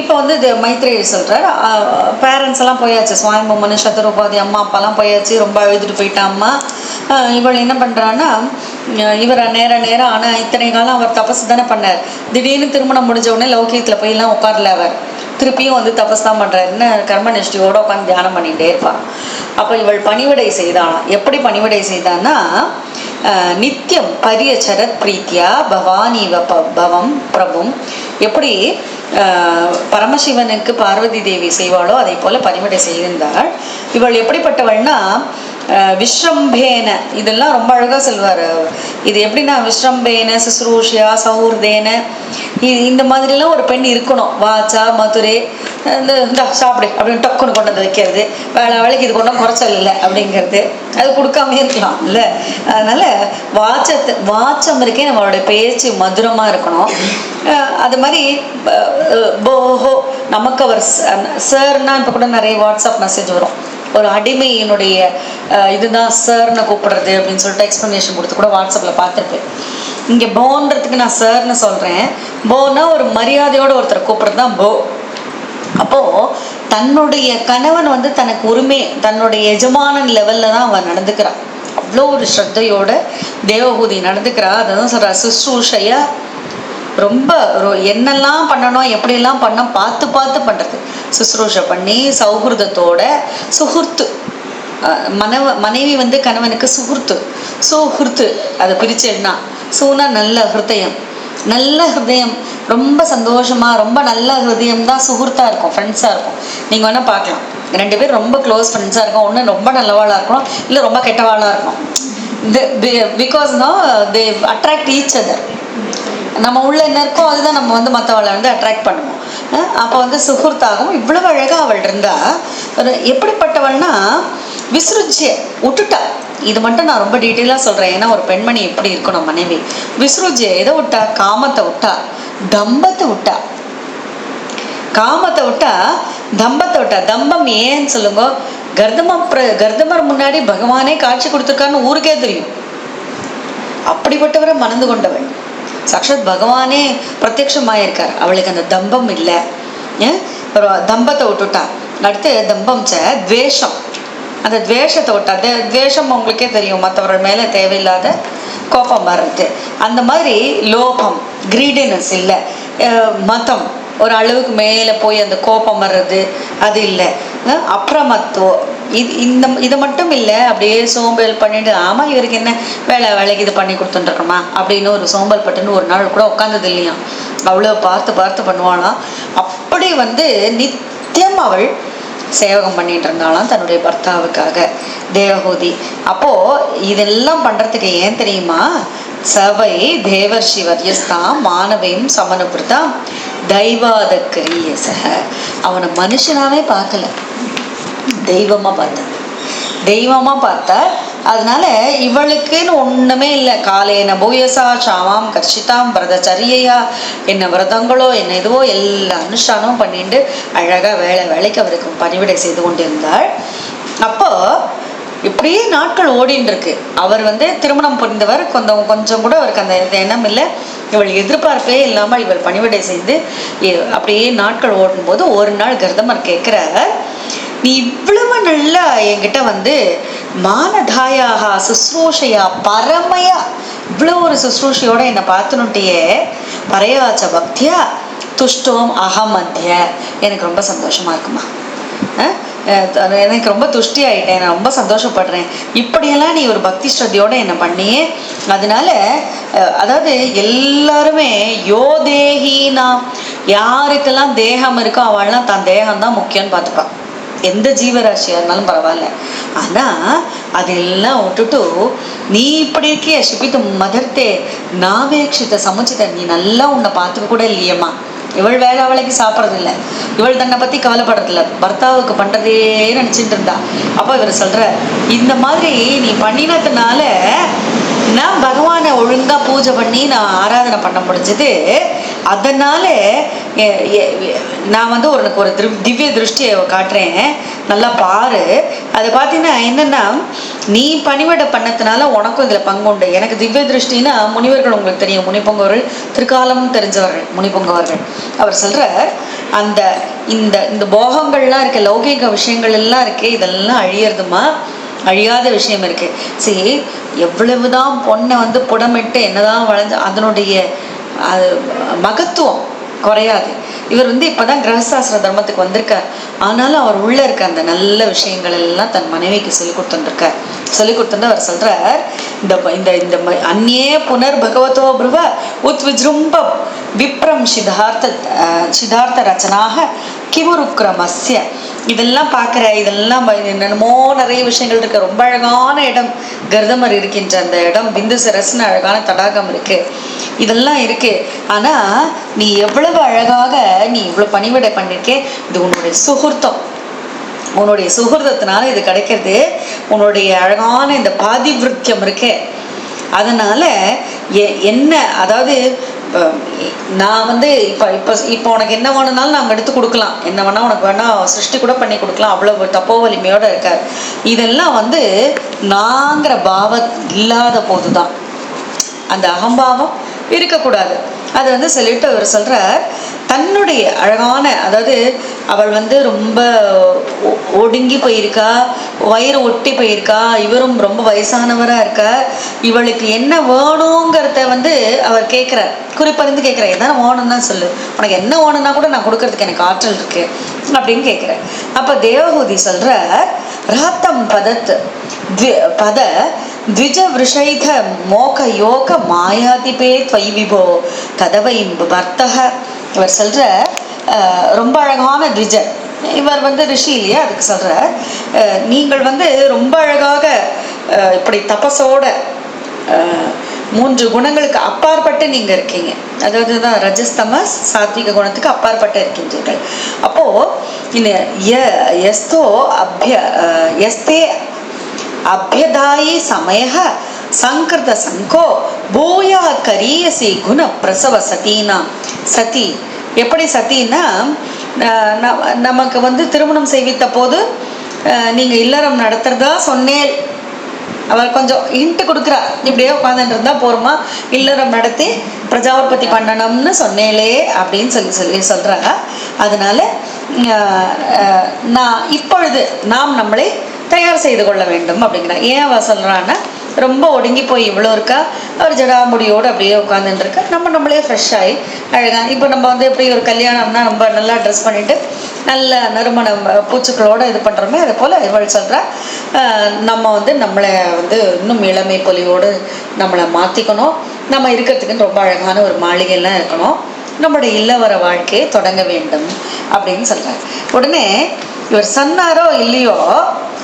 இப்போ வந்து இது மைத்ரேயர் சொல்கிறார் பேரண்ட்ஸ் எல்லாம் போயாச்சு. சுவாமிபம்மனு சத்ருபாதி அம்மா அப்பாலாம் போயாச்சு. ரொம்ப அழுதுட்டு போயிட்டா அம்மா. இவள் என்ன பண்ணுறான்னா இவரை நேர நேரம் ஆனால் இத்தனை காலம் அவர் தபஸ் தானே பண்ணார். திடீர்னு திருமணம் முடிஞ்ச உடனே லௌகியத்தில் போயெல்லாம் உட்காரல அவர். திருப்பியும் வந்து தபஸ் தான் பண்ணுறாரு என்ன கர்மநிஷ்டியோட உட்காந்து தியானம் பண்ணிகிட்டே இருப்பான். அப்போ இவள் பணிவிடை செய்தாளாம் எப்படி பணிவிடை செய்தான்னா நித்தியம் பரியச்சரத் பிரீத்தியா பவானி ப பவம் பிரபும். எப்படி? பரமசிவனுக்கு பார்வதி தேவி செய்வாளோ அதை போல பணிவிடை செய்திருந்தாள். இவள் எப்படிப்பட்டவள்னா விஸ்ரம்பேன இதெல்லாம் ரொம்ப அழகாக சொல்வார். இது எப்படின்னா விஸ்ரம்பேன சுஸ்ரூஷியா சௌர்தேன. இ- இந்த மாதிரிலாம் ஒரு பெண் இருக்கணும். வாச்சா மதுரை இந்த இந்தா சாப்பிடு அப்படின்னு டக்குன்னு கொண்டு வந்து வைக்கிறது. வேலை வேலைக்கு இது கொண்டா குறைச்சல் இல்லை அப்படிங்கிறது. அது கொடுக்காம இருக்கலாம் இல்லை? அதனால வாச்சத்தை வாச்சம் இருக்கே நம்மளோட பேச்சு மதுரமாக இருக்கணும். அது மாதிரி போஹோ நமக்கு அவர் சார்னா இப்போ கூட நிறைய வாட்ஸ்அப் மெசேஜ் வரும். ஒரு அடிமையினுடைய இதுதான் சார்னு கூப்பிடுறது அப்படின்னு சொல்லிட்டு எக்ஸ்ப்ளனேஷன் கொடுத்து கூட வாட்ஸ்அப்பில் பார்த்துருப்பேன் இங்கே போன்றதுக்கு நான் சார்னு சொல்கிறேன் போனா ஒரு மரியாதையோட ஒருத்தர் கூப்பிட்றது தான் போ. அப்போது தன்னுடைய கணவன் வந்து தனக்கு உரிமை தன்னுடைய எஜமானன் லெவலில் தான் அவன் நடந்துக்கிறான். அவ்வளோ ஒரு ஸ்ரத்தையோட தேவபூதி நடந்துக்கிறா. அதான் சொல்கிறா சுஷ்ரூஷையா ரொம்ப என்னெல்லாம் பண்ணணும் எப்படியெல்லாம் பண்ண பார்த்து பார்த்து பண்ணுறது சுசுரூஷை பண்ணி சௌஹൃதத்தோட சுகுர்த்து. மனவ மனைவி வந்து கணவனுக்கு சுகுர்த்து. சுகுர்த்து அதை பிரிச்சேன்னா சூனா நல்ல ஹிருதயம். நல்ல ஹிருதயம். ரொம்ப சந்தோஷமா ரொம்ப நல்ல ஹிருதயம் தான் சுகுர்த்தா இருக்கும் ஃப்ரெண்ட்ஸாக இருக்கும். நீங்கள் வேணால் பார்க்கலாம். ரெண்டு பேரும் ரொம்ப க்ளோஸ் ஃப்ரெண்ட்ஸாக இருக்கும். ஒன்று ரொம்ப நல்லவாளாக இருக்கணும் இல்லை ரொம்ப கெட்டவாளாக இருக்கும் பிகாஸ் தான் தே அட்ராக்ட் ஈச் அதர் நம்ம உள்ள என்ன இருக்கோ அதுதான் நம்ம வந்து மற்றவளை வந்து அட்ராக்ட் பண்ணுவோம். அப்போ வந்து சுகுர்த்தாகவும் இவ்வளவு அழகாக அவள் இருந்தா எப்படிப்பட்டவள்னா விசுருச்சிய விட்டுட்டா. இது மட்டும் நான் ரொம்ப டீட்டெயிலாக சொல்கிறேன் ஏன்னா ஒரு பெண்மணி எப்படி இருக்கணும் மனைவி? விசுருஜிய எதை விட்டா? காமத்தை விட்டா. தம்பத்தை விட்டா. காமத்தை விட்டா தம்பத்தை விட்டா. தம்பம் ஏன்னு சொல்லுங்க. கர்தம கர்தமர் முன்னாடி பகவானே காட்சி கொடுத்துருக்கான்னு ஊருக்கே தெரியும். அப்படிப்பட்டவரை மணந்து கொண்டவள். சாக்ஷாத் பகவானே பிரத்யட்சமாயிருக்கார் அவளுக்கு அந்த தம்பம் இல்லை. ஏன் தம்பத்தை விட்டுட்டா. அடுத்து தம்பம் ச துவேஷம். அந்த துவேஷத்தை விட்டா. துவேஷம் உங்களுக்கே தெரியும். மற்றவர்கள் மேலே தேவையில்லாத கோபம் வர்றது. அந்த மாதிரி லோபம் கிரீடினஸ் இல்லை. மதம். ஒரு அளவுக்கு மேலே போய் அந்த கோபம் வர்றது அது இல்லை. அப்புறமத்தோ இது இந்த இது மட்டும் இல்லை அப்படியே சோம்பல் பண்ணிட்டு ஆமாம் இவருக்கு என்ன வேலை வேலைக்கு இது பண்ணி கொடுத்துட்டுருக்கோமா அப்படின்னு ஒரு சோம்பல் பட்டுன்னு ஒரு நாள் கூட உட்காந்தது இல்லையா? அவ்வளோ பார்த்து பார்த்து பண்ணுவாளாம் அப்படி வந்து நித்தியம் அவள் சேவகம் பண்ணிட்டு இருந்தாலாம் தன்னுடைய பர்த்தாவுக்காக. தேவகூதி. அப்போ இதெல்லாம் பண்றதுக்கு ஏன் தெரியுமா? சவை தேவர்ஷி வரியஸ்தாம் மாணவையும் சமணபுரதா தெய்வாத கிரியசக அவனை மனுஷனாவே பார்க்கல. தெய்வமா பார்த்தா தெய்வமா பார்த்தா அதனால இவளுக்குன்னு ஒண்ணுமே இல்லை. காலேன பூயசா சாமாம் கர்ஷிதாம் விரதச்சரியையா என்ன விரதங்களோ என்ன இதுவோ எல்லா அனுஷ்டானமும் பண்ணிட்டு அழகா வேலை வேலைக்கு அவருக்கு பணிவிடை செய்து கொண்டிருந்தாள். அப்போ இப்படியே நாட்கள் ஓடின்னு இருக்கு அவர் வந்து திருமணம் புரிந்தவர் கொஞ்சம் கொஞ்சம் கூட அவருக்கு அந்த இது எண்ணம் இல்லை. இவள் எதிர்பார்ப்பே இல்லாமல் இவள் பணிவிடை செய்து அப்படியே நாட்கள் ஓடும்போது ஒரு நாள் கர்தமர் கேட்குறார் நீ இவ்வளவு நல்லா என்கிட்ட வந்து மானதாயாக சுஸ்ரூஷையா பரமையா இவ்வளோ ஒரு சுஸ்ரூஷையோட என்னை பார்த்துனுட்டியே. பரையாச்ச பக்தியா துஷ்டோம் அகமத்திய எனக்கு ரொம்ப சந்தோஷமா இருக்குமா? எனக்கு ரொம்ப துஷ்டி ஆயிட்டேன் நான் ரொம்ப சந்தோஷப்படுறேன். இப்படியெல்லாம் நீ ஒரு பக்தி ஸ்ரத்தையோடு என்னை பண்ணியே அதனால அதாவது எல்லாருமே யோ தேஹீனா யாருக்கெல்லாம் தேகம் இருக்கோ அவள்லாம் தான் தேகம் தான் முக்கியம்னு பார்த்துப்பான். எந்த ஜீவராசியாக இருந்தாலும் பரவாயில்ல. ஆனால் அதெல்லாம் விட்டுட்டு நீ இப்படி இருக்கிய சிபித்து மதர்த்தே நாவேக்ஷித்த சமுச்சித நீ நல்லா உன்னை பார்த்துக்க கூட இல்லையம்மா. இவள் வேலை வேலைக்கு சாப்பிட்றது இல்லை இவள் தன்னை பற்றி கவலைப்படுறதில்ல. பர்த்தாவுக்கு பண்ணுறதே நினச்சிட்டு இருந்தா. அப்போ இவர் சொல்கிற இந்த மாதிரி நீ பண்ணினதுனால நான் பகவானை ஒழுங்காக பூஜை பண்ணி நான் ஆராதனை பண்ண முடிஞ்சது. அதனால நான் வந்து உனக்கு ஒரு திரு திவ்ய திருஷ்டியை காட்டுறேன். நல்லா பாரு. அதை பார்த்தீங்கன்னா என்னன்னா நீ பணிவிட பண்ணதுனால உனக்கும் இதில் பங்கு உண்டு. எனக்கு திவ்ய திருஷ்டின்னா முனிவர்கள் உங்களுக்கு தெரியும். முனிப்பொங்கவர்கள் திருக்காலம் தெரிஞ்சவர்கள் முனிப்பொங்கவர்கள் அவர் சொல்றார் அந்த இந்த இந்த போகங்கள்லாம் இருக்கு லௌகிக விஷயங்கள் எல்லாம் இருக்கு இதெல்லாம் அழியறதுமா? அழியாத விஷயம் இருக்கு. சரி எவ்வளவுதான் பொண்ணை வந்து புடமிட்டு என்னதான் வளர்ந்து அதனுடைய அது மகத்துவம் குறையாது. இவர் வந்து இப்பதான் கிரகசாஸ்திர தர்மத்துக்கு வந்திருக்கார். ஆனாலும் அவர் உள்ள இருக்க அந்த நல்ல விஷயங்கள் எல்லாம் தன் மனைவிக்கு சொல்லி கொடுத்துருக்கார் சொல்லி கொடுத்துட்டு அவர் சொல்றார் இந்த இந்த இந்த ம- அந்நே புனர் பகவதோ பிரவ உத் விஜృంభ விப்ரம் சிதார்த்த அஹ், சிதார்த்த ரச்சனாக கிமுருக்ரமஸ்ய. இதெல்லாம் பார்க்குற இதெல்லாம் என்னென்னமோ நிறைய விஷயங்கள் இருக்கு. ரொம்ப அழகான இடம் கர்தமர் இருக்கின்ற அந்த இடம். பிந்து சரஸ்னு அழகான தடாகம் இருக்கு. இதெல்லாம் இருக்கு. ஆனா நீ எவ்வளவு அழகாக நீ இவ்வளவு பணிவிடை பண்ணிருக்கே இது உன்னுடைய சுகுர்த்தம். உன்னுடைய சுகிருதத்தினால இது கிடைக்கிறது. உன்னுடைய அழகான இந்த பாதிவிருத்தியம் இருக்கே. அதனால எ- என்ன அதாவது நான் வந்து இப்போ இப்போ இப்போ உனக்கு என்ன வேணும்னாலும் நாங்கள் எடுத்து கொடுக்கலாம். என்ன வேணா உனக்கு வேணா சிருஷ்டி கூட பண்ணி கொடுக்கலாம். அவ்வளோ தப்போ வலிமையோட இருக்கார். இதெல்லாம் வந்து நாங்கிற பாவம் இல்லாத போதுதான். அந்த அகம்பாவம் இருக்கக்கூடாது. அது வந்து சொல்லிட்டு அவர் சொல்றார் தன்னுடைய அழகான அதாவது அவள் வந்து ரொம்ப ஒடுங்கி போயிருக்கா வயிறு ஒட்டி போயிருக்கா இவரும் ரொம்ப வயசானவராக இருக்கா இவளுக்கு என்ன வேணுங்கிறத வந்து அவர் கேட்குறார் குறிப்பறிந்து கேட்குறேன் எதாவது ஓணும்னா சொல்லு. உனக்கு என்ன ஓணுன்னா கூட நான் கொடுக்கறதுக்கு எனக்கு ஆற்றல் இருக்கு. அப்படின்னு கேட்குறேன் அப்போ தேவகூதி சொல்கிற ராத்தம் பதத் பத த்விஜ விஷைக மோக யோக மாயாதிபே துவை விபோ கதவை வர்த்தக. இவர் சொல்கிற ரொம்ப அழகான த்விஜர் இவர் வந்து ரிஷி இல்லையா? அதுக்கு சொல்கிறார் நீங்கள் வந்து ரொம்ப அழகாக இப்படி தபஸோட மூன்று குணங்களுக்கு அப்பாற்பட்டு நீங்கள் இருக்கீங்க. அதாவது தான் ரஜஸ்தமஸ் சாத்விக குணத்துக்கு அப்பாற்பட்டு இருக்கின்றீர்கள். அப்போது இந்த ய- எஸ்தோ அபிய எஸ்தே அபியதாயி சமய சங்கிருத சங்கோ பூயா கரியசி குண பிரசவ சதீனா. சதி. எப்படி சதின்னா ந- நமக்கு வந்து திருமணம் செய்வித்த போது நீங்கள் நீங்க இல்லறம் நடத்துறதா சொன்னேன். அவர் கொஞ்சம் இன்ட்டு கொடுக்குறா. இப்படியே உட்காந்துட்டு இருந்தா போருமா? இல்லறம் நடத்தி பிரஜாபதி பண்ணணும்னு சொன்னேலே அப்படின்னு சொல்லி சொல்லி சொல்கிறாங்க அதனால நான் இப்பொழுது நாம் நம்மளை தயார் செய்து கொள்ள வேண்டும் அப்படிங்கிறான் ஏன் அவ சொல்றான்னா ரொம்ப ஒடுங்கி போய் இவ்வளோ இருக்கா? அவர் ஜடாமுடியோடு அப்படியே உட்காந்துட்டு இருக்கா நம்ம நம்மளே ஃப்ரெஷ் ஆகி அழகா. இப்போ நம்ம வந்து எப்படி ஒரு கல்யாணம்னா ரொம்ப நல்லா ட்ரெஸ் பண்ணிட்டு நல்ல நறுமணம் அஹ், பூச்சுக்களோட இது பண்ணுறோமே அதே போல் இவள் சொல்றா நம்ம வந்து நம்மளை வந்து இன்னும் இளமை பொலியோடு நம்மளை மாற்றிக்கணும் நம்ம இருக்கிறதுக்கு ரொம்ப அழகான ஒரு மாளிகையெல்லாம் இருக்கணும். நம்மளுடைய இல்லவர வாழ்க்கையை தொடங்க வேண்டும். அப்படின்னு சொல்கிறார் உடனே இவர் சொன்னாரோ இல்லையோ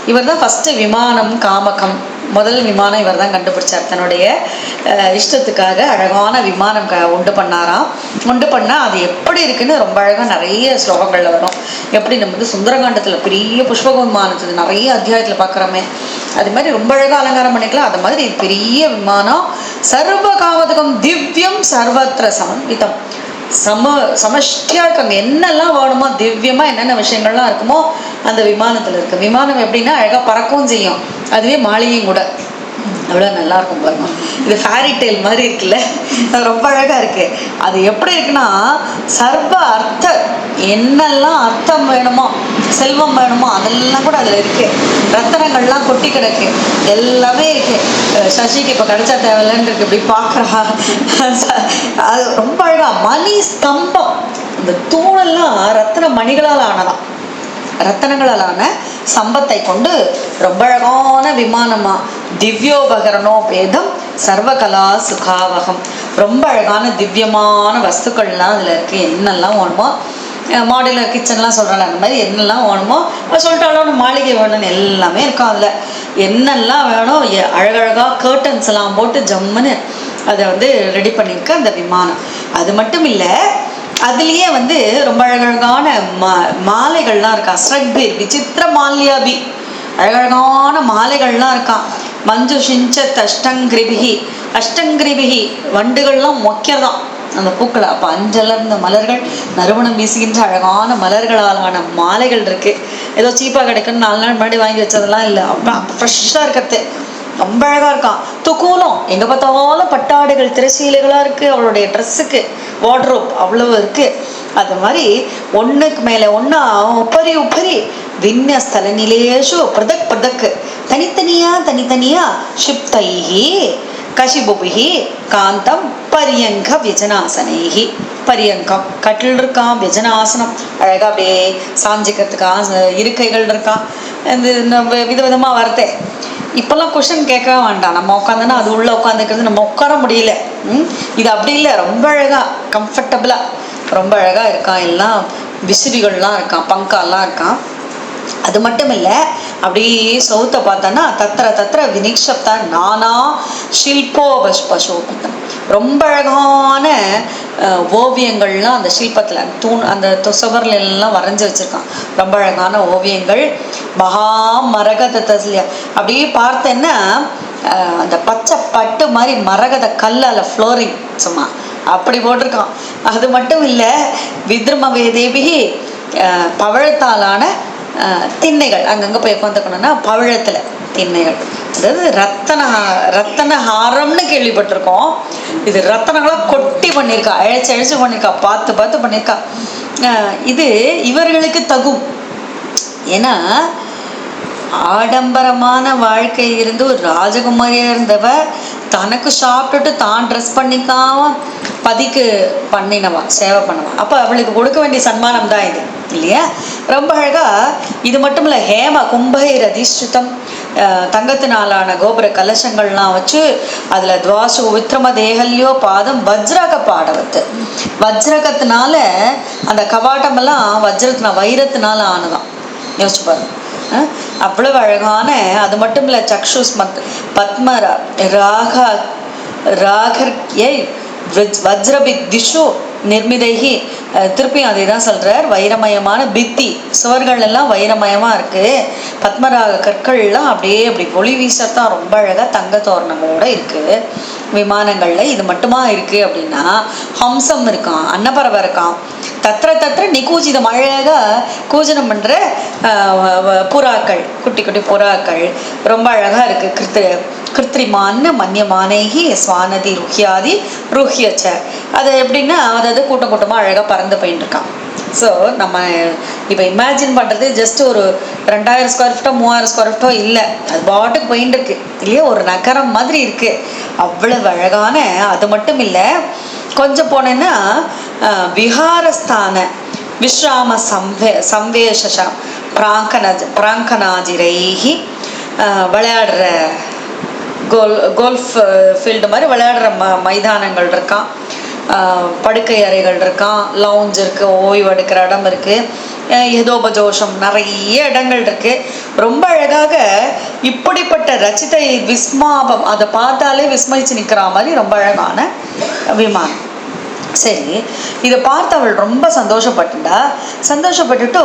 இவர் தான் ஃபஸ்ட்டு விமானம் காமகம். முதல் விமானம் இவர் தான் கண்டுபிடிச்சார். தன்னுடைய இஷ்டத்துக்காக அழகான விமானம் க உண்டு பண்ணாராம். உண்டு பண்ணால் அது எப்படி இருக்குன்னு ரொம்ப அழகாக நிறைய ஸ்லோகங்களில் வரும். எப்படி நம்ம வந்து சுந்தரகாண்டத்தில் பெரிய புஷ்பக விமானத்துக்கு நிறைய அத்தியாயத்தில் பார்க்குறோமே அது மாதிரி ரொம்ப அழகாக அலங்காரம் பண்ணிக்கலாம். அது மாதிரி பெரிய விமானம் சர்வ காமதகம் திவ்யம் சர்வத்திர சமன்விதம். சம சமஷ்டியாக இருக்காங்க என்னெல்லாம் வேணுமோ திவ்யமா என்னென்ன விஷயங்கள்லாம் இருக்குமோ அந்த விமானத்துல இருக்கு. விமானம் எப்படின்னா அழகா பறக்கவும் செய்யும். அதுவே மாளிகையும் கூட. அவ்வளோ நல்லா இருக்கும் பாருங்க. இது ஃபேரி டெய்ல் மாதிரி இருக்குல்ல. அது ரொம்ப அழகா இருக்கு. அது எப்படி இருக்குன்னா சர்வ அர்த்த என்னெல்லாம் அர்த்தம் வேணுமோ செல்வம் வேணுமோ அதெல்லாம் கூட அதில் இருக்கு. ரத்தனங்கள்லாம் கொட்டி கிடக்கு. எல்லாமே இருக்கு. சசிக்கு இப்போ கிடைச்சா தேவையில்லன்னு இருக்கு. இப்படி பார்க்குறா. அது ரொம்ப அழகா. மணி ஸ்தம்பம். இந்த தூணெல்லாம் ரத்தன மணிகளால் ஆனதாம். ஆன சம்பத்தை கொண்டு ரொம்ப அழகான விமானமா? திவ்யோபகரணோ பேதம் சர்வகலா சுகாவகம். ரொம்ப அழகான திவ்யமான வஸ்துக்கள்லாம் அதில் இருக்கு. என்னெல்லாம் வேணுமோ? மாடுலர் கிச்சன்லாம் சொல்கிறாங்க அந்த மாதிரி என்னெல்லாம் வேணுமோ? அது சொல்லிட்டாலும் மாளிகை வேணும்னு எல்லாமே இருக்கும் அதில். என்னெல்லாம் வேணும் எ- அழகழகா எல்லாம் போட்டு ஜம்முன்னு அதை வந்து ரெடி பண்ணியிருக்கு அந்த விமானம். அது மட்டும் இல்லை அதுலயே வந்து ரொம்ப அழகழகான மா மாலைகள்லாம் இருக்கா. ஸ்ரக்பி விசித்திர மால்யாபி அழகழகான மாலைகள்லாம் இருக்கான் மஞ்சு சிஞ்சத் அஷ்டங்கிரிபிகி அஷ்டங்கிரிபிகி. வண்டுகள்லாம் மொக்கிறதாம் அந்த பூக்களை. அப்போ அஞ்சலர்ந்த மலர்கள் நறுமணம் வீசுகின்ற அழகான மலர்களாலான மாலைகள் இருக்கு. ஏதோ சீப்பாக கிடைக்குன்னு நாலு நாள் முன்னாடி வாங்கி வச்சதெல்லாம் இல்லை. அப்போ ஃப்ரெஷ்ஷாக இருக்கிறது. ரொம்ப அழகா இருக்கான் துக்கூலம் எங்க பார்த்தாலும் பட்டாடுகள் திரைசீலைகளா இருக்கு. அவளுடைய ட்ரெஸ்ஸுக்கு வார்ட்ரோப் அவ்வளவு இருக்கு. அது மாதிரி ஒண்ணுக்கு மேல ஒண்ணா உப்பரி உப்பரி வின்யஸ்தலநிலேஷு பிரதக் பிரதக். தனித்தனியா தனித்தனியா ஷிப்தைஹி கஷிபுபிஹி காந்தம் பரியங்க விஜனாசனைஹி. பரியங்கம் கட்டில் இருக்கான் விஜனாசனம். அழகா அப்படியே சாஞ்சிக்கிறதுக்கா இருக்கைகள் இருக்கான் இந்த வித விதமாக வரதே. இப்போல்லாம் கொஷின் கேட்கவே வேண்டாம். நம்ம உட்காந்தோன்னா அது உள்ளே உட்காந்துக்கிறது நம்ம உட்கார முடியல. ம்? இது அப்படி இல்லை. ரொம்ப அழகாக கம்ஃபர்டபுளாக ரொம்ப அழகாக இருக்கான். எல்லாம் விசிறிகள்லாம் இருக்கான். பங்காலாம் இருக்கான். அது மட்டும் இல்லை அப்படியே சவுத்தை பார்த்தோன்னா தத்திர தத்திர வினிக்ஷப்தான் நானா ஷில்போ பஷ் பசோபித்தம் ரொம்ப அழகான ஓவியங்கள்லாம் அந்த சில்பத்தில் தூண் அந்த து- எல்லாம் வரைஞ்சி வச்சிருக்கான். ரொம்ப அழகான ஓவியங்கள். மகா மரகத தஸ்லியா அப்படியே பார்த்தேன்னா அந்த பச்சை பட்டு மாதிரி மரகத கல்லால் ஃப்ளோரிங் சும்மா அப்படி போட்டிருக்கான். அது மட்டும் இல்லை வித்ருமவே தேவி பவழத்தாலான திண்ணைகள். அங்கங்கே போய் உட்காந்துக்கணும்னா பவழத்தில் திண்ணைகள். அதாவது ரத்தன ரத்தனஹாரம்னு கேள்விப்பட்டிருக்கோம். இது ரத்தனங்களாக கொட்டி பண்ணியிருக்கா அழைச்சி அழைச்சி பண்ணியிருக்கா பார்த்து பார்த்து பண்ணியிருக்கா இது இவர்களுக்கு தகும். ஏன்னா ஆடம்பரமான வாழ்க்கை இருந்து ஒரு ராஜகுமாரியாக இருந்தவ தனக்கு சாப்பிட்டுட்டு தான் ட்ரெஸ் பண்ணிக்காம பதிக்கு பண்ணினவா சேவை பண்ணவா. அப்ப அவளுக்கு கொடுக்க வேண்டிய சன்மானம் தான் இது இல்லையா? ரொம்ப அழகா இது மட்டும் இல்ல ஹேம கும்பை அதிஷ்டிதம் தங்கத்தினாலான கோபுர கலசங்கள்லாம் வச்சு அதுல துவாசு விக்ரம தேகல்யோ பாதம் வஜ்ரக பாடவத்து. வஜ்ரகத்தினால அந்த கவாட்டமெல்லாம் வஜ்ரத்தின வைரத்தினால ஆனதான் யோசிச்சு பாருங்க. அவ்வளவு அழகான அது மட்டும் இல்ல சக்ஷுஸ் மத் பத்ம ரா- ராக ராகர்யை விஜ்- வஜ்ரபித் திஷு நிர்மிதைகி திருப்பியும் அதே தான் சொல்கிறார் வைரமயமான பித்தி சுவர்கள் எல்லாம் வைரமயமாக இருக்குது பத்மராக கற்கள்லாம் அப்படியே அப்படி ஒளி வீசத்தான் ரொம்ப அழகாக தங்க தோரணங்களோட இருக்குது விமானங்களில் இது மட்டுமா இருக்குது அப்படின்னா ஹம்சம் இருக்கான் அன்னப்பறவை இருக்கான் தத்திர தத்திர நிகூஜிதம் அழகாக கூஜனம் பண்ணுற புறாக்கள் குட்டி குட்டி புறாக்கள் ரொம்ப அழகாக இருக்குது கிருத்து கிருத்திரிமான்னு மன்யமானேகி ஸ்வானதி ருஹ்யாதி ருஹ்யச்ச. அது எப்படின்னா அதாவது கூட்டம் கூட்டமாக அழகாக பறந்து போயின்னு இருக்கான் ஸோ நம்ம இப்போ இமேஜின் பண்ணுறது ஜஸ்ட் ஒரு ரெண்டாயிரம் ஸ்கொயர் ஃபீட்டோ மூவாயிரம் ஸ்கொயர் ஃபீட்டோ இல்லை. அது பாட்டுக்கு போயின்னு இருக்கு இல்லையா ஒரு நகரம் மாதிரி இருக்குது அவ்வளவு அழகான அது மட்டும் இல்லை கொஞ்சம் போனேன்னா விஹாரஸ்தான விஸ்ராம சம்வே சம்வேஷ பிராங்கன பிராங்கனாஜிரைகி விளையாடுற கோல் கோல்ஃப் ஃபீல்டு மாதிரி விளையாடுற ம மைதானங்கள் இருக்கான் படுக்கை அறைகள் இருக்கான் லவுஞ்ச் இருக்குது ஓய்வு எடுக்கிற இடம் இருக்குது ஏதோபஜோஷம் நிறைய இடங்கள் இருக்குது ரொம்ப அழகாக இப்படிப்பட்ட ரச்சிதை விஸ்மாபம் அதை பார்த்தாலே விஸ்மயிச்சு நிற்கிற மாதிரி ரொம்ப அழகான விமானம். சரி இதை பார்த்து அவள் ரொம்ப சந்தோஷப்பட்டுட்டா. சந்தோஷப்பட்டுட்டு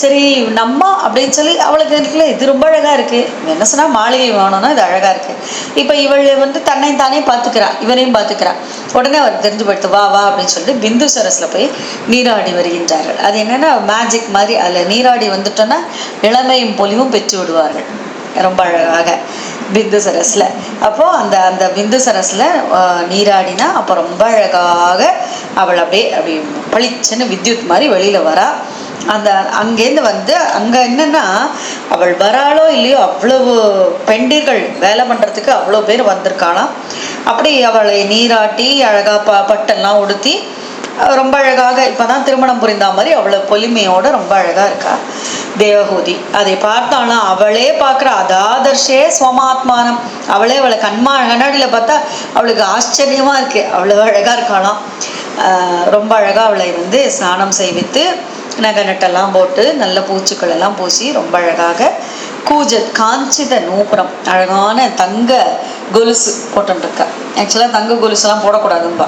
சரி நம்ம அப்படின்னு சொல்லி அவளுக்கு இருக்குல்ல இது ரொம்ப அழகா இருக்கு. என்ன சொன்னா மாளிகை வேணும்னா இது அழகா இருக்கு. இப்போ இவள் வந்து தன்னை தானே பார்த்துக்கிறா இவனையும் பார்த்துக்கிறா. உடனே அவர் தெரிஞ்சுப்படுத்து வா வா அப்படின்னு சொல்லிட்டு பிந்து சரஸ்ல போய் நீராடி வருகின்றார்கள். அது என்னன்னா மேஜிக் மாதிரி அதில் நீராடி வந்துட்டோன்னா இளமையும் பொலிவும் பெற்று விடுவார்கள். ரொம்ப அழகாக பிந்து சரஸ்ல. அப்போ அந்த அந்த பிந்து சரஸ்ல நீராடினா அப்போ ரொம்ப அழகாக அவள் அப்படியே அப்படி பளிச்சுன்னு வித்யுத் மாதிரி வெளியில வரா. அந்த அங்கேருந்து வந்து அங்கே என்னன்னா அவள் வராளோ இல்லையோ அவ்வளவு பெண்டிர்கள் வேலை பண்ணுறதுக்கு அவ்வளோ பேர் வந்திருக்காளாம். அப்படி அவளை நீராட்டி அழகாக ப பட்டெல்லாம் உடுத்தி ரொம்ப அழகாக இப்போ தான் திருமணம் புரிந்தா மாதிரி அவ்வளோ பொலிமையோடு ரொம்ப அழகாக இருக்கா தேவகூதி. அதை பார்த்தாலும் அவளே பார்க்குற அதாதர்ஷே ஸ்வமாத்மானம். அவளே அவளை கண்மா கண்ணாடியில் பார்த்தா அவளுக்கு ஆச்சரியமாக இருக்குது அவ்வளோ அழகாக இருக்காளாம். ரொம்ப அழகாக அவளை வந்து ஸ்நானம் செய்வித்து நகை நட்டெல்லாம் போட்டு நல்ல பூச்சிக்கள் எல்லாம் பூசி ரொம்ப அழகாக கூஜத் காஞ்சித நூபுரம் அழகான தங்க கொலுசு போட்டுருக்கா ஆக்சுவலாக தங்க கொலுசுலாம் போடக்கூடாதும்பா.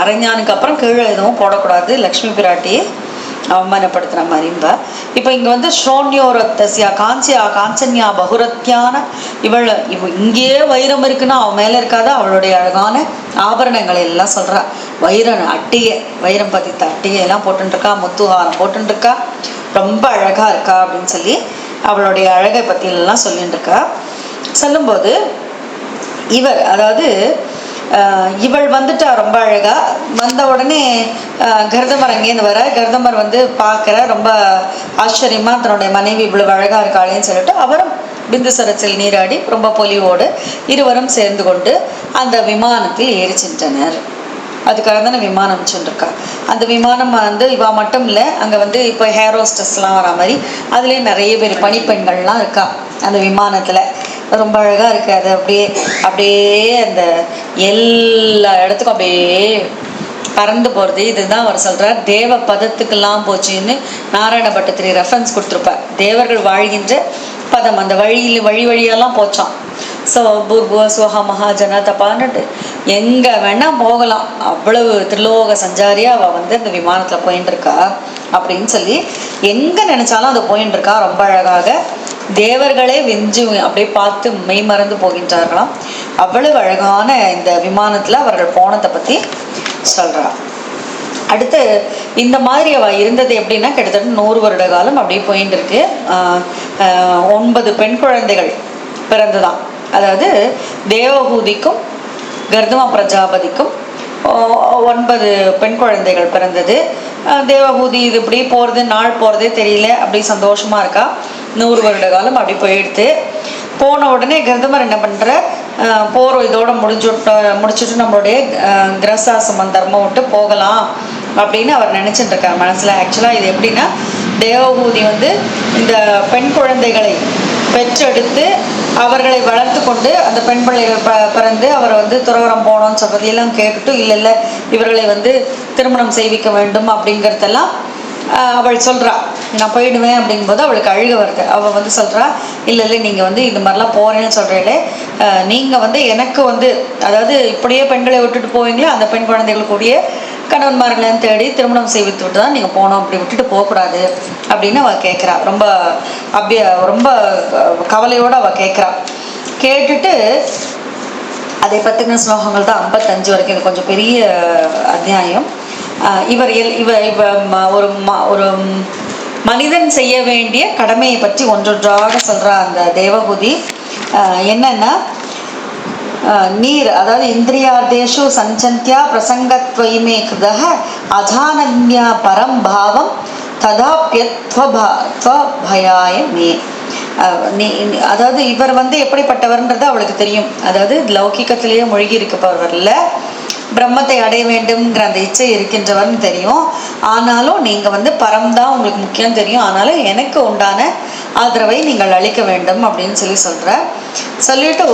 அரைஞானுக்கு அப்புறம் கீழே எதுவும் போடக்கூடாது. லக்ஷ்மி பிராட்டியை அவமானப்படுத்துகிற மாதிரிம்பா இப்போ இங்கே வந்து ஸ்ரோன்யோரத்தசியா காஞ்சியா காஞ்சன்யா பகுரத்தியான இவள் இவ இங்கேயே வைரம் இருக்குன்னா அவன் மேலே இருக்காத அவளுடைய அழகான ஆபரணங்களை எல்லாம் சொல்றா. வைரன் அட்டிகை வைரம் பதித்த அட்டிகை எல்லாம் போட்டுருக்கா முத்துஹாரம் போட்டுருக்கா ரொம்ப அழகா இருக்கா அப்படின்னு சொல்லி அவளுடைய அழகை பத்தி எல்லாம் சொல்லிட்டு இருக்கா சொல்லும்போது இவர் அதாவது இவள் வந்துட்டா ரொம்ப அழகா. வந்த உடனே கர்தமர் கருதமர் அங்கேருந்து வர கருதமர் வந்து பார்க்குற ரொம்ப ஆச்சரியமா தன்னுடைய மனைவி இவ்வளவு அழகா இருக்காளேன்னு சொல்லிட்டு அவரும் பிந்துசரத்தில் நீராடி ரொம்ப பொலிவோடு இருவரும் சேர்ந்து கொண்டு அந்த விமானத்தில் ஏறி சென்றனர். அதுக்காக தானே விமானம் சென்றிருக்கா. அந்த விமானம் வந்து இவா மட்டும் இல்லை அங்கே வந்து இப்போ ஹேர் ஹோஸ்டஸ்லாம் வர மாதிரி அதுலேயே நிறைய பேர் பணிப்பெண்கள்லாம் இருக்கா அந்த விமானத்தில். ரொம்ப அழகாக இருக்குது அது அப்படியே அப்படியே அந்த எல்லா இடத்துக்கும் அப்படியே பறந்து போகிறது இதுதான் அவர் சொல்கிறார் தேவ பதத்துக்கெல்லாம் போச்சுன்னு நாராயண பட்டத்திரி ரெஃபரன்ஸ் கொடுத்துருப்பார். தேவர்கள் வாழ்கின்ற பதம் அந்த வழியில் வழி வழியெல்லாம் போச்சான் ஸோ பூர்வ சுவஹா மகாஜன தப்பான்னுட்டு எங்கே வேணால் போகலாம். அவ்வளவு திருலோக சஞ்சாரியாக அவள் வந்து அந்த விமானத்தில் போயின்னு இருக்கா அப்படின்னு சொல்லி எங்கே நினச்சாலும் அது போயின்னு இருக்கா ரொம்ப அழகாக தேவர்களே வெஞ்சு அப்படியே பார்த்து மெய் மறந்து போகின்றார்களாம். அவ்வளவு அழகான இந்த விமானத்தில் அவர்கள் போனதை பற்றி சொல்கிறார் அடுத்து இந்த மாதிரி அவ இருந்தது எப்படின்னா கிட்டத்தட்ட நூறு வருட காலம் அப்படியே போயின்னு இருக்கு. ஒன்பது பெண் குழந்தைகள் பிறந்துதான். அதாவது தேவபூதிக்கும் கர்தமா பிரஜாபதிக்கும் ஒன்பது பெண் குழந்தைகள் பிறந்தது. தேவபூதி இது இப்படி போகிறது நாள் போகிறதே தெரியல அப்படி சந்தோஷமாக இருக்கா? நூறு வருட காலம் அப்படி போயிடுது. போன உடனே கர்தமர் என்ன பண்ணுற ஆஹ் போர் இதோட முடிஞ்சுட்டு முடிச்சுட்டு நம்மளுடைய ஆஹ் கிரசாசமம் தர்மம் விட்டு போகலாம் அப்படின்னு அவர் நினைச்சிட்டு இருக்கார் மனசில். ஆக்சுவலாக இது எப்படின்னா தேவபூதி வந்து இந்த பெண் குழந்தைகளை பெற்றெடுத்து அவர்களை வளர்த்து கொண்டு அந்த பெண் பிள்ளைகள் ப பிறந்து அவர் வந்து துறவரம் போனோம்னு சொல்றதையெல்லாம் கேட்டுட்டு இல்லை இல்லை இவர்களை வந்து திருமணம் செய்விக்க வேண்டும் அப்படிங்கிறதெல்லாம் அவள் சொல்றா நான் போயிடுவேன் அப்படிங்கும்போது அவளுக்கு அழுக வருது. அவள் வந்து சொல்றா இல்லை இல்லை நீங்கள் வந்து இந்த மாதிரிலாம் போறேன்னு சொல்கிறீங்களே நீங்கள் வந்து எனக்கு வந்து அதாவது இப்படியே பெண்களை விட்டுட்டு போவீங்களே அந்த பெண் குழந்தைகளுக்குரிய கணவன்மார்களையும் தேடி திருமணம் செய்வித்து விட்டு தான் நீங்கள் போகணும் அப்படி விட்டுட்டு போகக்கூடாது அப்படின்னு அவள் கேட்குறா ரொம்ப அப்படியே ரொம்ப கவலையோடு அவள் கேட்குறா கேட்டுட்டு அதை பற்றின ஸ்லோகங்கள் தான் ஐம்பத்தஞ்சு வரைக்கும் இது கொஞ்சம் பெரிய அத்தியாயம். இவர் எல் இவ ம- ஒரு ம- ஒரு மனிதன் செய்ய வேண்டிய கடமையை பற்றி ஒன்றொன்றாக சொல்றா அந்த தேவபூதி. என்னன்னா நீர் அதாவது இந்திரியார்தேஷு சஞ்சந்தியா பிரசங்கத்வயுமே கிருதக அஜானன்யா பரம் பாவம் ததாப்பியத்வபயாய மே. நீ- அதாவது இவர் வந்து எப்படிப்பட்டவர்ன்றது அவளுக்கு தெரியும். அதாவது லௌகிக்கத்திலேயே மூழ்கி இருக்கப்பவர்ல பிரம்மத்தை அடைய வேண்டும்ங்கிற அந்த இச்சை இருக்கின்றவர்னு தெரியும். ஆனாலும் நீங்கள் வந்து பரம் தான் உங்களுக்கு முக்கியம் தெரியும். ஆனாலும் எனக்கு உண்டான ஆதரவை நீங்கள் அளிக்க வேண்டும் அப்படின்னு சொல்லி சொல்கிற சொல்லிட்டு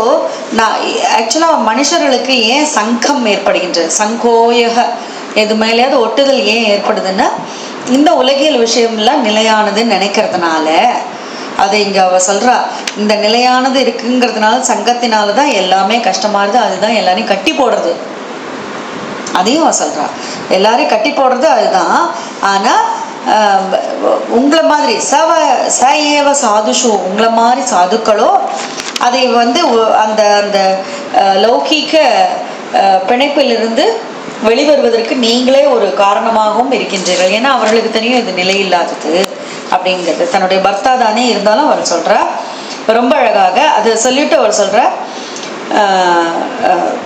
நான் ஆக்சுவலாக மனுஷர்களுக்கு ஏன் சங்கம் ஏற்படுகின்றது சங்கோயக எது மேலேயாவது ஒட்டுதல் ஏன் ஏற்படுதுன்னா இந்த உலகியல் விஷயம்லாம் நிலையானதுன்னு நினைக்கிறதுனால அதை இங்கே அவள் சொல்கிறா இந்த நிலையானது இருக்குங்கிறதுனால சங்கத்தினால தான் எல்லாமே கஷ்டமாறுது அதுதான் எல்லாரையும் கட்டி போடுறது. அதையும் அவ சொல்கிறாள் எல்லாரையும் கட்டி போடுறது அதுதான். ஆனால் உங்களை மாதிரி சவ ச ஏவ சாதுஷு உங்களை மாதிரி சாதுக்களோ அதை வந்து அந்த அந்த லௌகீக பிணைப்பிலிருந்து வெளிவருவதற்கு நீங்களே ஒரு காரணமாகவும் இருக்கின்றீர்கள். ஏன்னா அவர்களுக்கு தெரியும் இது நிலையில்லாதது அப்படிங்கிறது. தன்னுடைய பர்த்தா தானே இருந்தாலும் அவர் சொல்கிறார் ரொம்ப அழகாக அதை சொல்லிட்டு அவர் சொல்கிறார்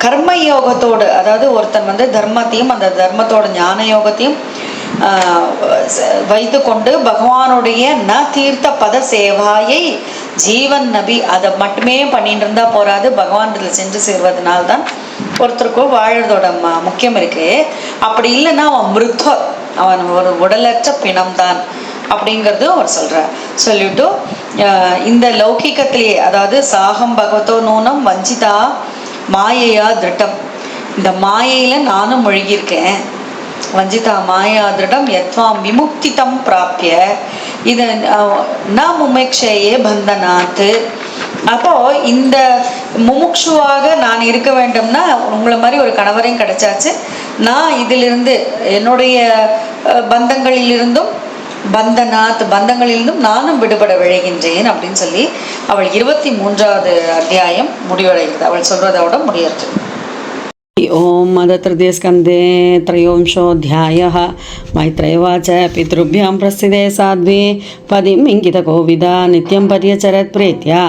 கர்ம யோகத்தோடு அதாவது ஒருத்தன் வந்து தர்மத்தையும் அந்த தர்மத்தோட ஞான யோகத்தையும் வைத்து கொண்டு வைத்துக்கொண்டு பகவானுடைய ந தீர்த்த பத சேவாயை ஜீவன் நபி அதை மட்டுமே பண்ணிட்டு இருந்தா போறாது பகவானிடத்தில் சென்று சேர்வதனால தான் ஒருத்தருக்கும் வாழறதோட ம முக்கியம் இருக்கு. அப்படி இல்லைன்னா அவன் மிருத்த அவன் ஒரு உடலற்ற பிணம்தான். அப்படிங்கிறது அவர் சொல்கிறார் சொல்லிட்டு இந்த லௌகிக்கத்திலேயே அதாவது சாகம் பகவதோ நூனம் வஞ்சிதா மாயையா திருட்டம் இந்த மாயையில் நானும் மொழிகிருக்கேன் வஞ்சிதா மாயா திருடம் யத்வாம் விமுக்திதம் பிராப்பிய இது நான் முமேக்ஷையே பந்தனாத்து. அப்போ இந்த முமுக்ஷுவாக நான் இருக்க வேண்டும்னா உங்களை மாதிரி ஒரு கணவரையும் கிடைச்சாச்சு. நான் இதிலிருந்து என்னுடைய பந்தங்களிலிருந்தும் பந்தனாத் பந்தங்களிலிருந்தும் நானும் விடுபட விழைகின்றேன் அப்படின்னு சொல்லி அவள் இருபத்தி மூன்றாவது அத்தியாயம் முடிவடைகிறது அவள் சொல்றதோட முடியாது ॐ मदतृतीयस्कन्धे त्रयोंशोऽध्यायः मैत्रैवाच पितृभ्यां प्रस्थिते साध्वी पदिम् इङ्गितकोविदा नित्यं पर्यचरत् प्रीत्या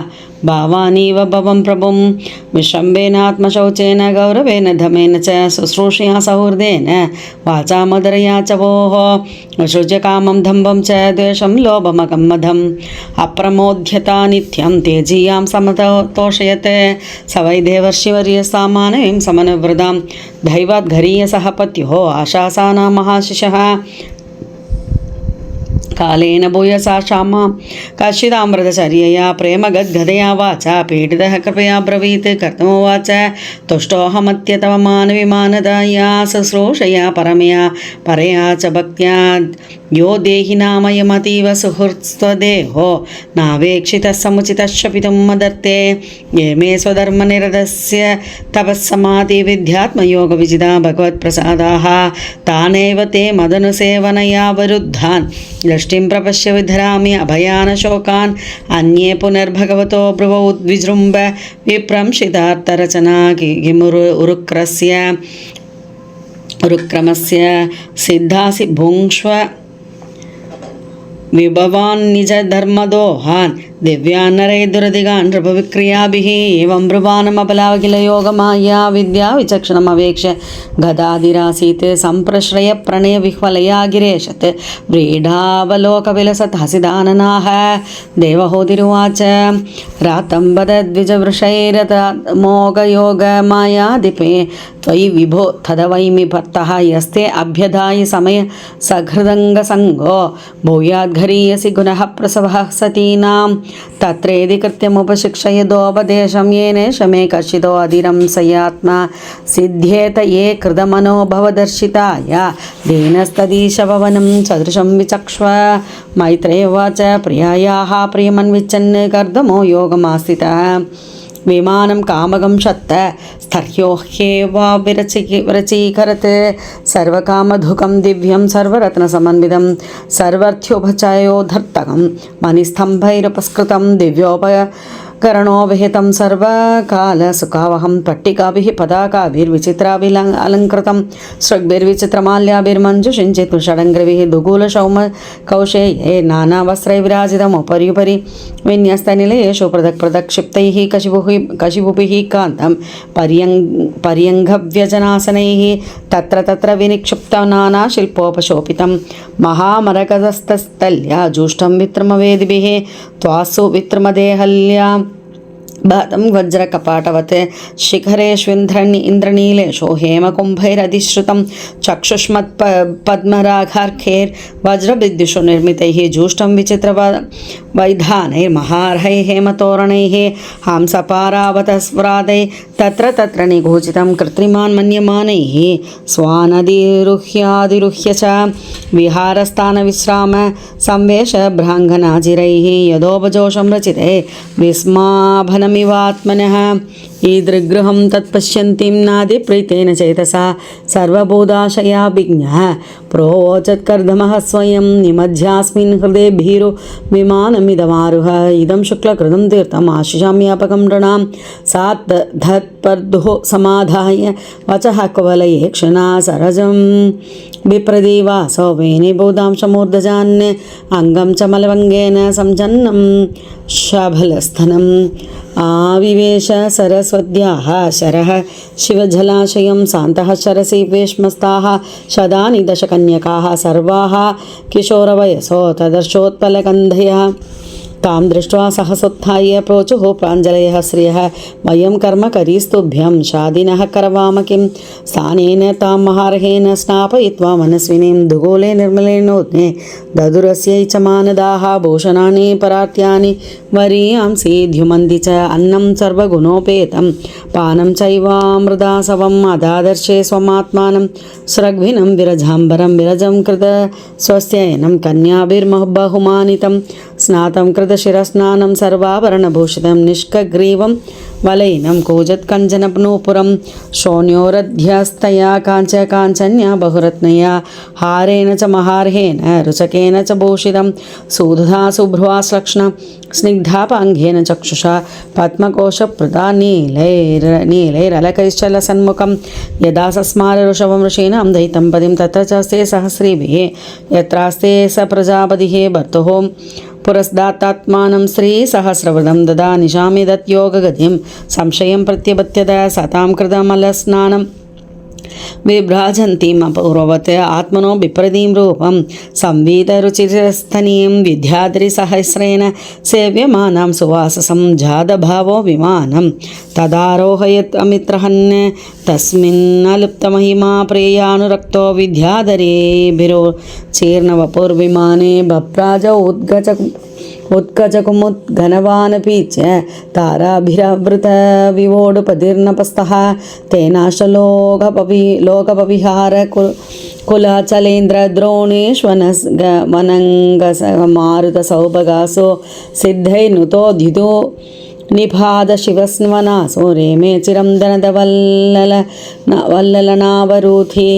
भावानीव भवं प्रभुं विश्रम्भेनात्मशौचेन गौरवेन, धमेन च शुश्रूषया सौहृदेन। वाचा मदरया च वोः। विसृज्य कामं दम्भं च, द्वेषं लोभमगं मदम्। अप्रमोद्यता नित्यं तेजीयां समतोषयत् स वै देवर्षिवर्यसामानवीं समनुवृदां दैवाद्घरीयसः पत्युः आशासाना महाशिशः कालेन भूयसा क्षामा कश्चिदामृतचर्यया प्रेमगद्गदया वाचा पीडितः कृपया ब्रवीत् कर्तुमुवाच तुष्टोऽहमत्य तव मानविमानदाया शुश्रूषया परमया परया च भक्त्या यो देहि नामयमतीव सुहृत्स्वदेहो नावेक्षितः समुचितश्च पितुं मदर्थे ये मे स्वधर्मनिरतस्य तपःसमाधिविद्यात्मयोगविजिता भगवत्प्रसादाः तानेव ते मदनुसेवनया वरुद्धान् दृष्टिं దృష్టిం ప్రపశ్య విధరామి అభయాన శోకాన్ అన్యే పునర్భగవతో భ్రువౌ ద్విజృంభ విప్రంషితార్థరచనా గిమురు ఉరుక్రస్య. ఉరుక్రమస్య సిద్ధాసి భుంక్ష్వ. విభవాన్ నిజ ధర్మదోహాన్ दुरधिगान् नृपविक्रियाभिः एवं ब्रुवानमबलाखिलयोगमाया विद्या विचक्षणमवेक्ष्य गदादिरासीत् सम्प्रश्रयप्रणयविह्वलया गिरेशत् व्रीडावलोकविलसत् हसिदाननाः देवहोतिरुवाच रातं वदद्विजवृषैरतमोगयोगमायाधिपे त्वयि विभो तदवैमि भक्तः यस्ते अभ्यधाय समय सघृदङ्गसङ्गो भूयाद्घरीयसि गुणः प्रसवः सतीनां तत्रेदि कृत्यमुपशिक्षयदोपदेशं येनेष मे कर्षितो अधिरं सयात्मा सिद्ध्येत ये कृतमनो भवदर्शिताय दीनस्तदीशभवनं सदृशं विचक्ष्व मैत्रेयवाच प्रियायाः प्रियमन्विच्छन् कर्दमो योगमास्थितः విమానం కామగం సత్త స్థర్యోహ్యేవా విరచి విరచీకరత్ సర్వకామధుకం దివ్యం సర్వరత్న సమన్వితం సర్వర్థ్యోపచయోధర్తకం మణిస్తంభైరుపస్కృతం దివ్యోపయ विहितं सर्वकालसुखावहं पट्टिकाभिः पदाकाभिर्विचित्राभिल अलङ्कृतं सृग्भिर्विचित्रमाल्याभिर्मञ्जुषिञ्चित् षडङ्ग्रिभिः दुगूलशौम कौशेये नानावस्त्रैर्विराजितमुपर्युपरि विन्यस्तनिलयेषु पृथक् पृथक् क्षिप्तैः कशिभुः कशिभुभिः कान्तं पर्यङ् पर्यङ्घव्यजनासनैः तत्र तत्र विनिक्षिप्तं नानाशिल्पोपशोभितं महामरकदस्तस्थल्या जुष्टं वित्रमवेदिभिः त्वासु वित्रमदेहल्या भातं वज्रकपाटवत् शिखरेष्विन्द्रनि इन्द्रनीलेषु हेमकुम्भैरधिश्रुतं चक्षुष्मत् पद्मराघार्घैर्वज्रविद्युषु निर्मितैः जुष्टं विचित्र वैधानैर्महार्हैः हेमतोरणैः हंसपारावतस्वरादैः तत्र तत्र निगूचितं कृत्रिमान् मन्यमानैः स्वानदिरुह्यादिरुह्य च विहारस्थानविश्राम संवेश भ्राङ्गनाजिरैः यदोपजोषं रचिते इवात्मनः ఈదృగృహం తత్పశ్యంతిం నాది ప్రీతేన చేతస సర్వబోధాశయా విజ్ఞ ప్రోవోచత్కర్ధమః స్వయం నిమధ్యాస్మిన్ హృదే భీరు విమానమిదమారుహ ఇదం శుక్లకృతం తీర్థం ఆశిషామ్యాపకం నృణాం సాత్ ధత్పర్ధో సమాధాయ వచః కువలయే క్షణా సరజం విప్రదీవా సౌవేణిబోధాంశమూర్ధజాన్ అంగం చమలవంగేన సంజన్నం శబలస్థనం ఆవివేశ సరస్ सरस्वत्याः शरः। शिवजलाशयं सान्तः शरसि वेश्मस्ताः शदानि दशकन्यकाः सर्वाः किशोरवयसो तदर्शोत्पलकन्धयः। తాం దృష్ట్వా సహసొత్య ప్రోచు ప్రాంజలయ శ్రియ వయం కర్మ కరీస్తుభ్యం షాదిన కరవామ కిం స్థానేన తాం మహార్హేణ స్నాపయిత్వా మనస్వినీం దుగోలే నిర్మలేనోజ్ఞే దదురస్యై చ మానదాః భూషణాని పరార్త్యాని వరీయాంసి ద్యుమంది చ అన్నం సర్వగుణోపేతం పానం చైవామృదాసవం అదాదర్శే స్వమాత్మానం స్రగ్వినం విరజాంబరం విరజం కృత స్వస్యయనం కన్యాభిర్మహుమానితం స్నాతం కృతశిరస్నానం సర్వాభరణభూషితం నిష్కగ్రీవం వలయనం కూజత్కంజనప్నూపురం శోన్యోరధ్యస్తయా కాంచ కాంచన్యా బహురత్నయా హారేణ చ మహార్హేణ రుచకేన చ భూషితం సూధుధా శుభ్రువాశ్లక్షణ స్నిగ్ధాపాంఘేన చక్షుష పద్మకోశ ప్రదా నీలైర్ నీలైరలకైశ్చల సన్ముఖం యదా సస్మార ఋషవం ఋషీణం దయితం పదిం తత్ర చస్తే సహస్రీభిः యత్రాస్తే స ప్రజాపతిः భర్తుः पुरस्दात्तात्मानं श्रीसहस्रवृदं ददा निशामि दत्योगगतिं संशयं प्रत्यपत्यत सतां कृतमलस्नानं विभ्राजन्तीमपूर्ववत् आत्मनो विप्रदीं रूपं। संवीतरुचिरस्थनीं विद्याद्रिसहस्रेण सेव्यमानां सुवाससं जातभावो विमानं। तदारोहयत् अमित्रहन्, तस्मिन्नलुप्तमहिमा प्रेयानुरक्तो विद्याधरेभिरो चीर्णवपुर्विमाने बभ्राज उद्गज उत्कजकुमुद्घनवानपि च ताराभिरवृतविवोडुपदीर्णपस्तः तेनाशलोकपवि लोकपविहार कु कुलाचलेन्द्रद्रोणेष्वनस् वनङ्गसमारुतसौभगासो सिद्धैर्नुतोधितो निभादशिवस्वनासो रेमे चिरं दनदवल्लल न- वल्ललनावरूथि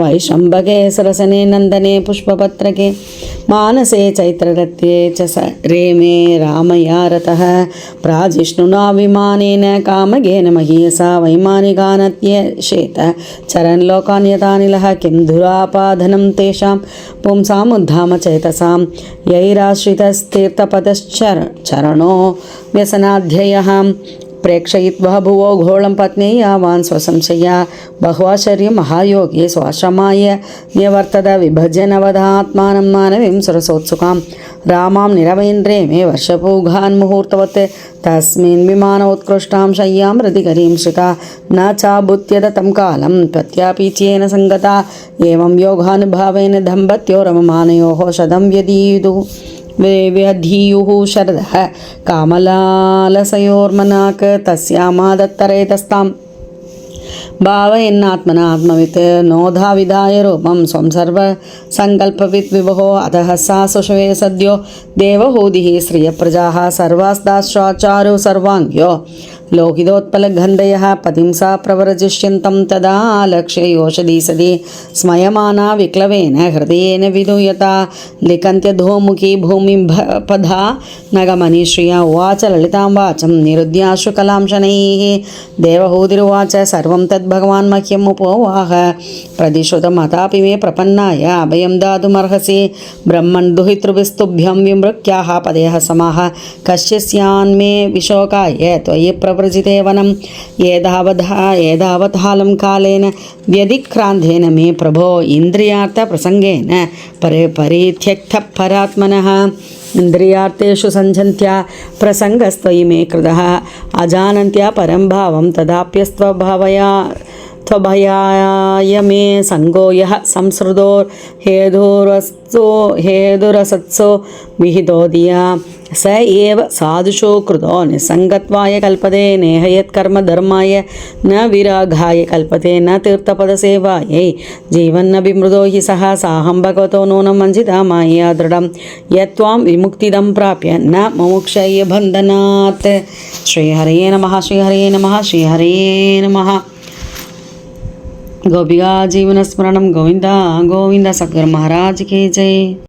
वैशम्भगे सरसने नन्दने पुष्पपत्रके మానసే చైత్రరత్యే చ రేమే రామయారత ప్రాజిష్ణునా విమానేన కామగేన మహీయసా వైమానికానత్యేషేత చరణ్ లోకాన్యతానిలః కిం ధురాపాధనం తేషాం పుంసాముద్ధామ చేతసాం యైరాశ్రితస్తీర్థపదశ్చర చరణో వ్యసనాధ్యయ ప్రేక్షయిత్వా భువో ఘోళం పత్ని యావాన్ స్వసంశయ బహ్వాచర్యం మహాయోగే స్వాశ్రమాయ నివర్తద విభజనవధాత్మానం మానవీం సురసోత్సుకాం రామాం నిరవేంద్రే మే వర్షపూఘాన్ ముహూర్తవత్ తస్మిన్ విమానోత్కృష్టాం శయ్యాం రతికరీం శ్రుత నా చాబుత్యద తం కాలం ప్రత్యాపీచ్యేన సంగత ఏం యోగానుభావేన దంభత్యో రమమానయో వ్యదీయుదు व्यधीयुः शरदः कामलालसयोर्मनाक् तस्यामादत्तरेतस्ताम् भावयन्नात्मना आत्मवित् नोधाविधाय रूपं स्वं सर्वसङ्कल्पवित् विभो अतः सा सुषवे सद्यो देवहूदिः श्रियप्रजाः सर्वास्ताश्चाचारो सर्वाङ्ग्यो लोहितोत्पलगन्धयः पतिं सा प्रव्रजिष्यन्तं तदा लक्ष्ये योषधी सदी स्मयमाना विक्लवेन हृदयेन विधूयता लिखन्त्यधोमुखी भूमिं पधा नगमनिश्रिया उवाच ललितां वाचं निरुद्याश्रुकलां शनैः देवहूतिरुवाच सर्वं तद्भगवान् मह्यम् उपोवाह प्रतिश्रुतमतापि मे प्रपन्नाय अभयं दातुमर्हसि ब्रह्मन् दुहितृभिस्तुभ्यं विमृक्याः पदयः समाः कस्य विशोकाय त्वयि प्रव्रजिते वनं एतावधा एतावत्हालं कालेन व्यधिक्रान्तेन मे प्रभो इन्द्रियार्थप्रसङ्गेन परे परित्यक्तः परात्मनः इन्द्रियार्थेषु सञ्जन्त्या प्रसङ्गस्त्वयि मे कृतः अजानन्त्या परं भावं तदाप्यस्त्वभावया त्वभयाय मे सङ्गो यः संसृतो हेधुरस्तु हेधुरसत्सो विहितो धिया स एव साधुषो कृतो निसङ्गत्वाय कल्पते नेहयत्कर्मधर्माय न विरागाय कल्पते, न तीर्थपदसेवायै जीवन्नभिमृदो हि सः। साहं भगवतो नूनं वञ्चिता मायया दृढं यत्त्वां विमुक्तिदं प्राप्य न मुमुक्षय बन्धनात् श्रीहरये नमः श्रीहरये नमः श्रीहरये नमः। గోపికా జీవన స్మరణం గోవింద గోవింద సద్గురు మహారాజ్కి జై.